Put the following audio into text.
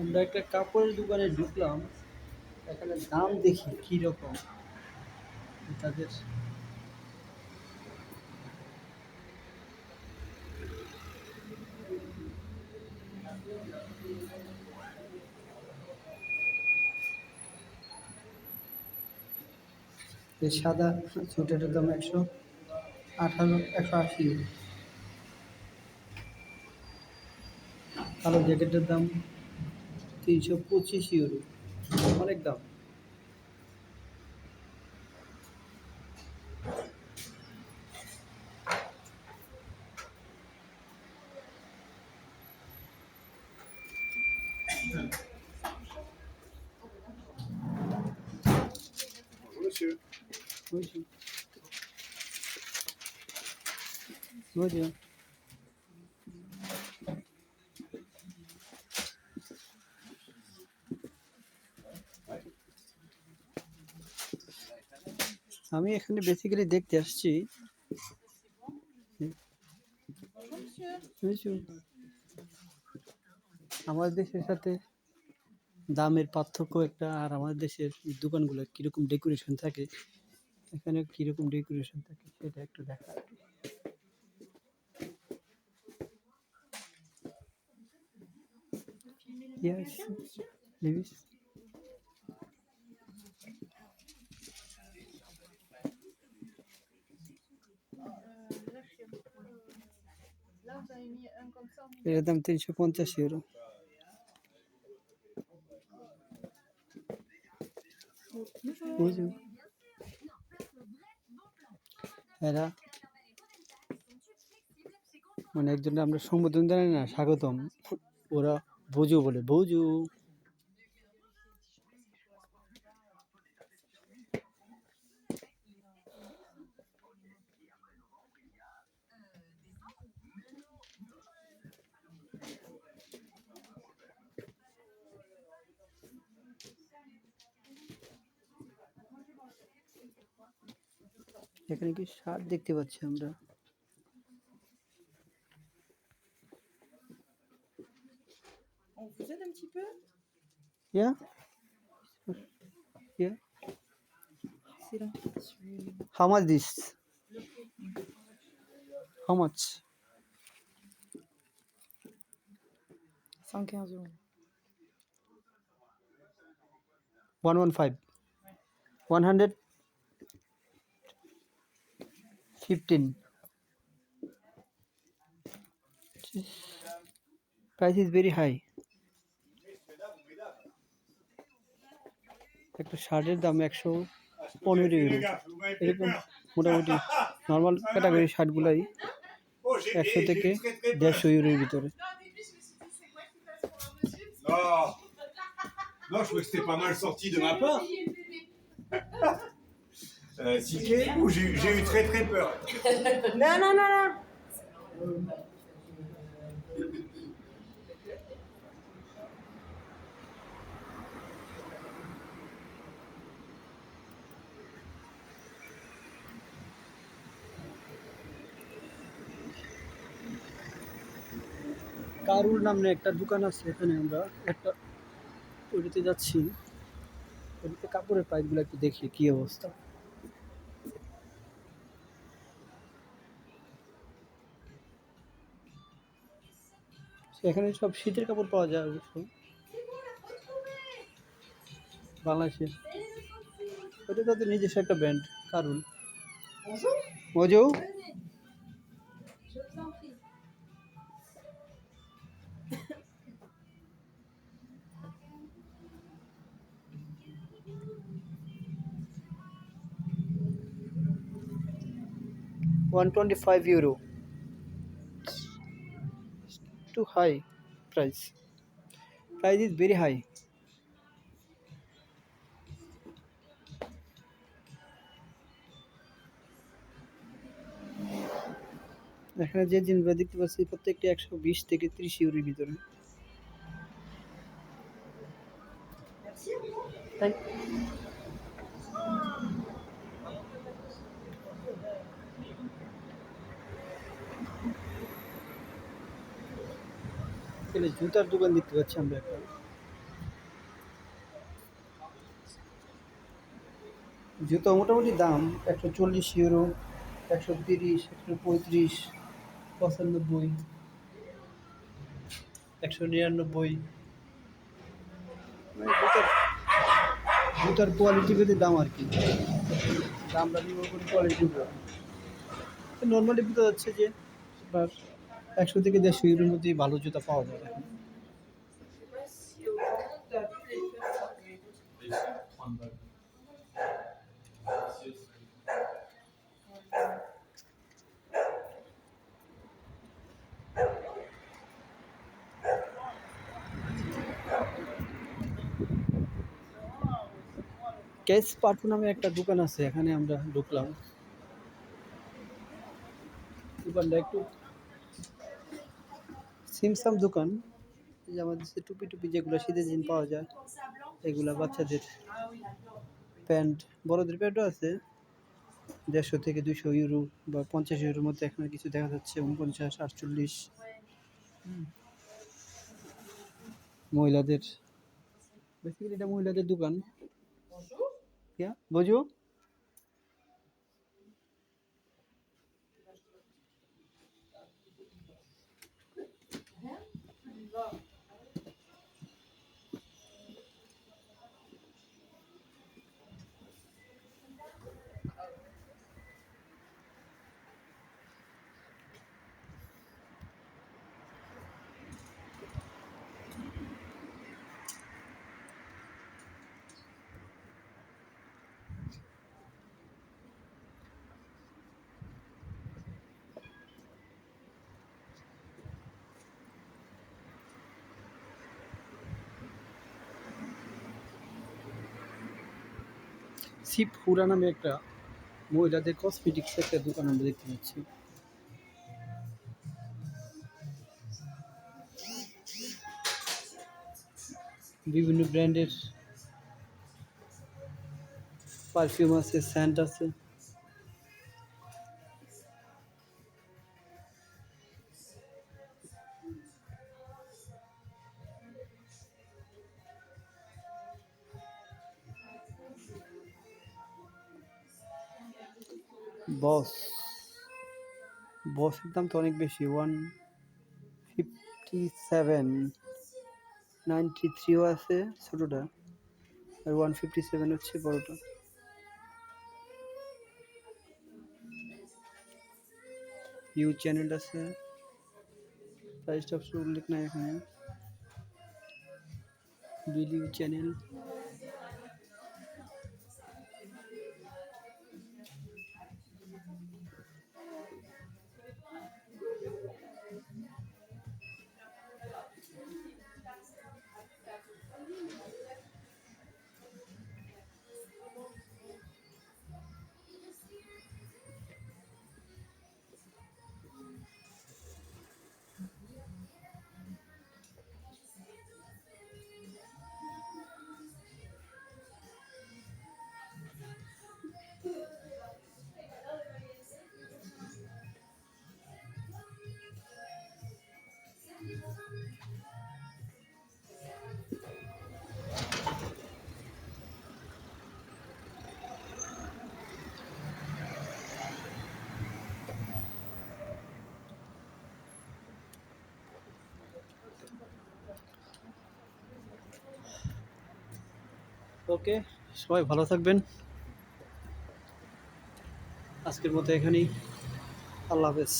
আমরা একটা কাপড়ের দোকানে ঢুকলাম, এখানে দাম দেখি কী রকম। তাদের সাদা সোয়েটারের দাম একশো আঠারো, একশো আশি। কালো জ্যাকেটের দাম তিনশো পঁচিশ ইউরো অনেক দাম Monsieur. বুঝছি আমি এখানে বেসিক্যালি দেখতে আসছি? আমাদের দেশের সাথে দামের পার্থক্য একটা আর আমাদের দেশের দোকানগুলো কীরকম ডেকোরেশন থাকে এখানে কীরকম ডেকোরেশন থাকে সেটা একটু দেখা। Yes, Lewis. এর দাম তিনশো পঞ্চাশ ইউরো এরা মানে একজন আমরা সম্বোধন জানি না, স্বাগতম। ওরা বুঝু বলে, বুঝু। এখানে কি সার দেখতে পাচ্ছি আমরা On vous aide un petit peu Yeah Yeah C'est là. How much this How much 115 euros. 115 100 fifteen price is very high একটা শার্টের দাম একশো পনেরো ইউরো এরকম মোটামুটি নর্মাল ক্যাটাগরি শার্টগুলাই একশো থেকে দেড়শো ইউরোর ভিতরে। oh, Non, je crois que c'était pas mal sorti de ma part. Euh, Siké, ou j'ai eu- j'ai eu très très peur. Non, non, non, non. কারুর নামে একটা দোকান আছে এখানে আমরা একটা ওইটাতে যাচ্ছি ওইটাতে কাপড়ের পাইপগুলো একটু দেখি কি অবস্থা এখানে সব শীতের কাপড় পাওয়া যায় অবশ্য। বাংলাদেশে ওটা তাদের নিজস্ব একটা ব্র্যান্ড কারুন মজু? One twenty five euro too high price. Price is very high. এখানে যে জিনিসগুলো দেখতে পাচ্ছি, প্রত্যেকটি একশো বিশ থেকে ত্রিশ ইউরির ভিতরে। এখানে জুতার দোকান দেখতে পাচ্ছি আমরা একটা। জুতো মোটামুটি দাম একশো চল্লিশ ইউরো, একশো তিরিশ, একশো পঁয়ত্রিশ, পঁচানব্বই, একশো নিরানব্বই। মানে জুতার কোয়ালিটি পেতে দাম আর কি। দামটা নির্ভর করে কোয়ালিটির নর্মালি বোঝা যাচ্ছে যে আপনার একশো থেকে দেড়শো ইউরোর মধ্যেই ভালো জুতা পাওয়া এখন ক্যাশ পাটু নামে একটা দোকান আছে, এখানে আমরা ঢুকলাম। দোকানটা একটু সিমসাম দোকান যে আমাদের যে টুপি টুপি যেগুলো শীতের দিন পাওয়া যায়, এগুলা বাচ্চাদের প্যান্ট, বড়দের প্যান্টও আছে। দেড়শো থেকে দুশো ইউরো বা পঞ্চাশ ইউরোর মধ্যে এখানে কিছু দেখা যাচ্ছে, উনপঞ্চাশ, আটচল্লিশ। মহিলাদের বেসিক্যালি এটা মহিলাদের দোকান। क्या শিব হুরা নামে একটা মহিলাদের কসমেটিক্স একটা দোকান আমরা দেখতে পাচ্ছি। বিভিন্ন ব্র্যান্ডের পারফিউম আছে স্যান্ট আছে। বস বসের দাম তো অনেক বেশি ওয়ান ফিফটি সেভেন নাইনটি থ্রিও আছে ছোটোটা, আর ওয়ান ফিফটি সেভেন হচ্ছে বড়োটা। ইউ চ্যানেল আছে। প্রাইসটা উল্লেখ নাই এখানে। বিল ইউ চ্যানেল ওকে সবাই ভালো থাকবেন। আজকের মতো এখানেই। আল্লাহ হাফেজ।